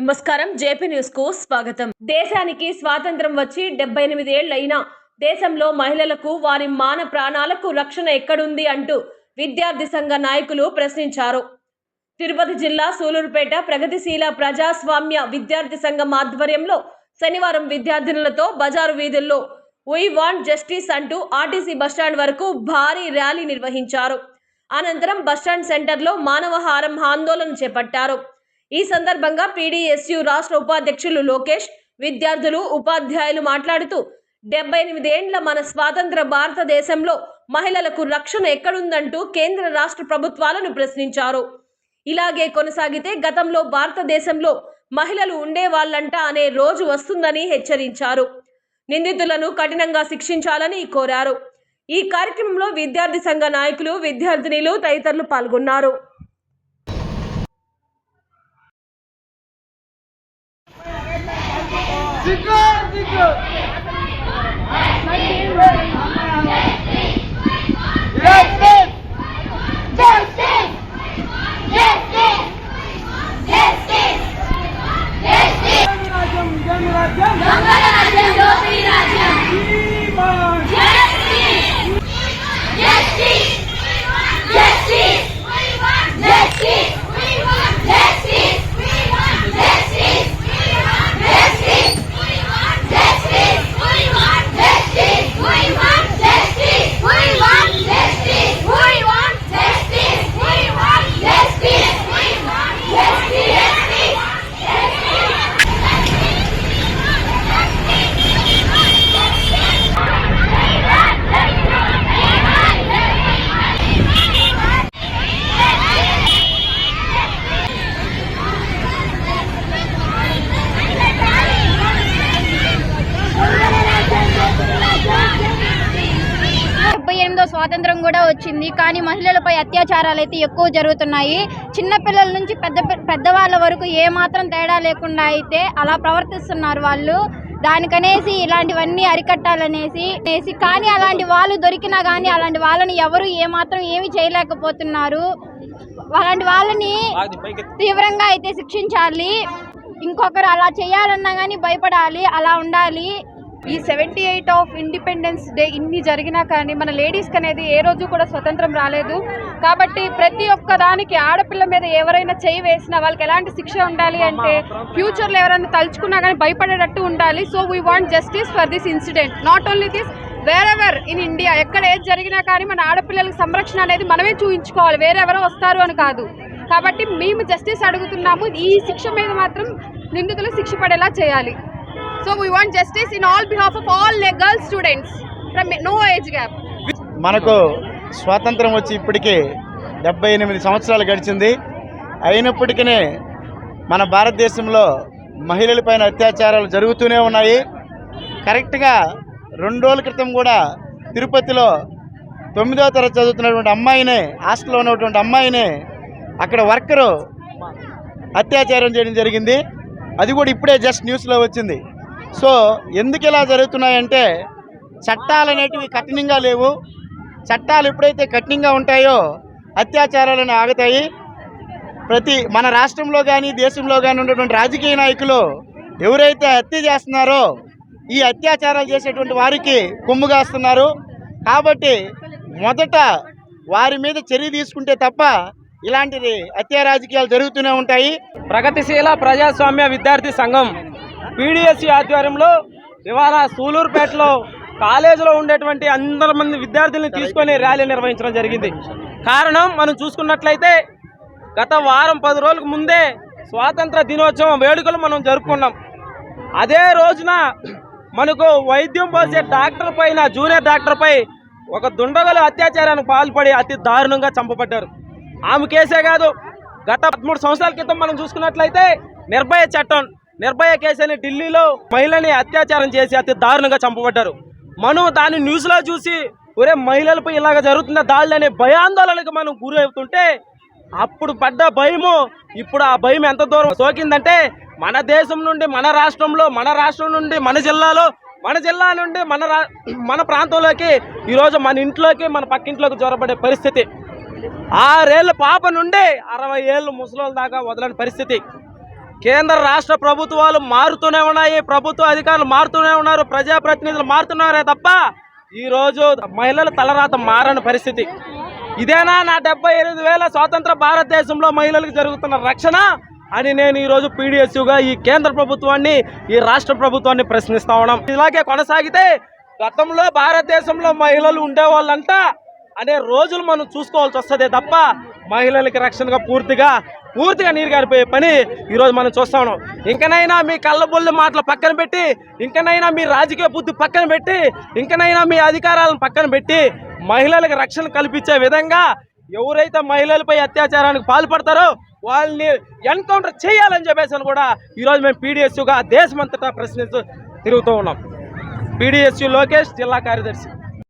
నమస్కారం. జేపీ న్యూస్కు స్వాగతం. దేశానికి స్వాతంత్రం వచ్చి డెబ్బై ఎనిమిది ఏళ్ళైనా దేశంలో మహిళలకు వారి మాన ప్రాణాలకు రక్షణ ఎక్కడుంది అంటూ విద్యార్థి సంఘ నాయకులు ప్రశ్నించారు. తిరుపతి జిల్లా సూలూరుపేట ప్రగతిశీల ప్రజాస్వామ్య విద్యార్థి సంఘం ఆధ్వర్యంలో శనివారం విద్యార్థినులతో బజారు వీధుల్లో వీ వాంట్ జస్టిస్ అంటూ ఆర్టీసీ బస్టాండ్ వరకు భారీ ర్యాలీ నిర్వహించారు. అనంతరం బస్టాండ్ సెంటర్లో మానవహారం ఆందోళన చేపట్టారు. ఈ సందర్భంగా పీడీఎస్యు రాష్ట్ర ఉపాధ్యక్షులు లోకేష్ విద్యార్థులు ఉపాధ్యాయులు మాట్లాడుతూ డెబ్బై ఎనిమిదేండ్ల మన స్వాతంత్ర భారతదేశంలో మహిళలకు రక్షణ ఎక్కడుందంటూ కేంద్ర రాష్ట్ర ప్రభుత్వాలను ప్రశ్నించారు. ఇలాగే కొనసాగితే గతంలో భారతదేశంలో మహిళలు ఉండేవాళ్ళంట అనే రోజు వస్తుందని హెచ్చరించారు. నిందితులను కఠినంగా శిక్షించాలని కోరారు. ఈ కార్యక్రమంలో విద్యార్థి సంఘ నాయకులు విద్యార్థినిలు తదితరులు పాల్గొన్నారు. Zikar, zikar. కూడా వచ్చింది. కానీ మహిళలపై అత్యాచారాలు అయితే ఎక్కువ జరుగుతున్నాయి. చిన్నపిల్లల నుంచి పెద్ద పెద్దవాళ్ళ వరకు ఏమాత్రం తేడా లేకుండా అయితే అలా ప్రవర్తిస్తున్నారు వాళ్ళు. దానికనేసి ఇలాంటివన్నీ అరికట్టాలనేసి అనేసి కానీ అలాంటి వాళ్ళు దొరికినా కానీ అలాంటి వాళ్ళని ఎవరు ఏమాత్రం ఏమీ చేయలేకపోతున్నారు. అలాంటి వాళ్ళని తీవ్రంగా అయితే శిక్షించాలి. ఇంకొకరు అలా చేయాలన్నా కానీ భయపడాలి. అలా ఉండాలి. ఈ seventy eight of independence day ఇన్ని జరిగినా కానీ మన లేడీస్కి అనేది ఏ రోజు కూడా స్వతంత్రం రాలేదు. కాబట్టి ప్రతి ఒక్క దానికి ఆడపిల్ల మీద ఎవరైనా చేయి వేసినా వాళ్ళకి ఎలాంటి శిక్ష ఉండాలి అంటే ఫ్యూచర్లో ఎవరైనా తలుచుకున్నా కానీ భయపడేటట్టు ఉండాలి. So we want justice for this incident not only this wherever in India ఎక్కడ ఏది జరిగినా కానీ మన ఆడపిల్లలకు సంరక్షణ అనేది మనమే చూపించుకోవాలి వేరెవరో వస్తారు అని కాదు. కాబట్టి మేము జస్టిస్ అడుగుతున్నాము. ఈ శిక్ష మీద మాత్రం నిందితులు శిక్ష పడేలా చేయాలి. So we want justice in all behalf of all girl students from no age gap మనకు స్వాతంత్రం వచ్చి ఇప్పటికే డెబ్బై ఎనిమిది సంవత్సరాలు గడిచింది. అయినప్పటికీ మన భారతదేశంలో మహిళలపైన అత్యాచారాలు జరుగుతూనే ఉన్నాయి. కరెక్ట్గా రెండు రోజుల క్రితం కూడా తిరుపతిలో తొమ్మిదో తరగతి చదువుతున్నటువంటి అమ్మాయినే హాస్టల్లో ఉన్నటువంటి అమ్మాయినే అక్కడ వర్కరు అత్యాచారం చేయడం జరిగింది. అది కూడా ఇప్పుడే జస్ట్ న్యూస్లో వచ్చింది. సో ఎందుకు ఇలా జరుగుతున్నాయంటే చట్టాలు అనేటివి కఠినంగా లేవు. చట్టాలు ఎప్పుడైతే కఠినంగా ఉంటాయో అత్యాచారాలను ఆగుతాయి. ప్రతి మన రాష్ట్రంలో కానీ దేశంలో కానీ ఉన్నటువంటి రాజకీయ నాయకులు ఎవరైతే హత్య చేస్తున్నారో ఈ అత్యాచారాలు చేసేటువంటి వారికి కొమ్ము కాస్తున్నారు. కాబట్టి మొదట వారి మీద చర్య తీసుకుంటే తప్ప ఇలాంటిది హత్యా రాజకీయాలు జరుగుతూనే ఉంటాయి. ప్రగతిశీల ప్రజాస్వామ్య విద్యార్థి సంఘం పీడిఎస్సి ఆధ్వర్యంలో ఇవాళ సూలూరుపేటలో కాలేజీలో ఉండేటువంటి అందరి మంది విద్యార్థుల్ని తీసుకొని ర్యాలీ నిర్వహించడం జరిగింది. కారణం మనం చూసుకున్నట్లయితే గత వారం పది రోజులకు ముందే స్వాతంత్ర దినోత్సవం వేడుకలు మనం జరుపుకున్నాం. అదే రోజున మనకు వైద్యం పోసే డాక్టర్ పైన జూనియర్ డాక్టర్ పై ఒక దుండగలు అత్యాచారానికి పాల్పడి అతి దారుణంగా చంపబడ్డారు. ఆమె కేసే కాదు గత పదమూడు సంవత్సరాల క్రితం మనం చూసుకున్నట్లయితే నిర్భయ చట్టం నిర్భయ కేసు అని ఢిల్లీలో మహిళని అత్యాచారం చేసి అతి దారుణంగా చంపబడ్డారు. మనం దాన్ని న్యూస్లో చూసి ఒరే మహిళలపై ఇలాగ జరుగుతున్న దాడులు అనే భయాందోళనకు మనం గురి అవుతుంటే అప్పుడు పడ్డ భయము ఇప్పుడు ఆ భయం ఎంత దూరం సోకిందంటే మన దేశం నుండి మన రాష్ట్రంలో మన రాష్ట్రం నుండి మన జిల్లాలో మన జిల్లా నుండి మన రా మన ప్రాంతంలోకి ఈరోజు మన ఇంట్లోకి మన పక్కింట్లోకి జ్వరపడే పరిస్థితి. ఆరేళ్ళ పాప నుండి అరవై ఏళ్ళు ముసలోళ్ళ దాకా వదలని పరిస్థితి. కేంద్ర రాష్ట్ర ప్రభుత్వాలు మారుతూనే ఉన్నాయి ప్రభుత్వ అధికారులు మారుతూనే ఉన్నారు ప్రజాప్రతినిధులు మారుతున్నారే తప్ప ఈరోజు మహిళల తలరాత మారని పరిస్థితి. ఇదేనా నా డెబ్బై ఎనిమిది వేల స్వాతంత్ర భారతదేశంలో మహిళలకు జరుగుతున్న రక్షణ అని నేను ఈరోజు పీడిఎస్యుగా ఈ కేంద్ర ప్రభుత్వాన్ని ఈ రాష్ట్ర ప్రభుత్వాన్ని ప్రశ్నిస్తా ఉన్నాం. ఇలాగే కొనసాగితే గతంలో భారతదేశంలో మహిళలు ఉండేవాళ్ళంట అనే రోజులు మనం చూసుకోవాల్సి వస్తుంది తప్ప మహిళలకి రక్షణగా పూర్తిగా పూర్తిగా నీరు గారిపోయే పని ఈరోజు మనం చూస్తా ఉన్నాం. ఇంకనైనా మీ కళ్ళబొల్లి మాటలు పక్కన పెట్టి ఇంకనైనా మీ రాజకీయ బుద్ధి పక్కన పెట్టి ఇంకనైనా మీ అధికారాలను పక్కన పెట్టి మహిళలకు రక్షణ కల్పించే విధంగా ఎవరైతే మహిళలపై అత్యాచారానికి పాల్పడతారో వాళ్ళని ఎన్కౌంటర్ చేయాలని చెప్పేసి అని కూడా ఈరోజు మేము పీడిఎస్యుగా దేశమంతటా ప్రశ్నిస్తూ తిరుగుతూ ఉన్నాం. పీడిఎస్యు లోకేష్ జిల్లా కార్యదర్శి.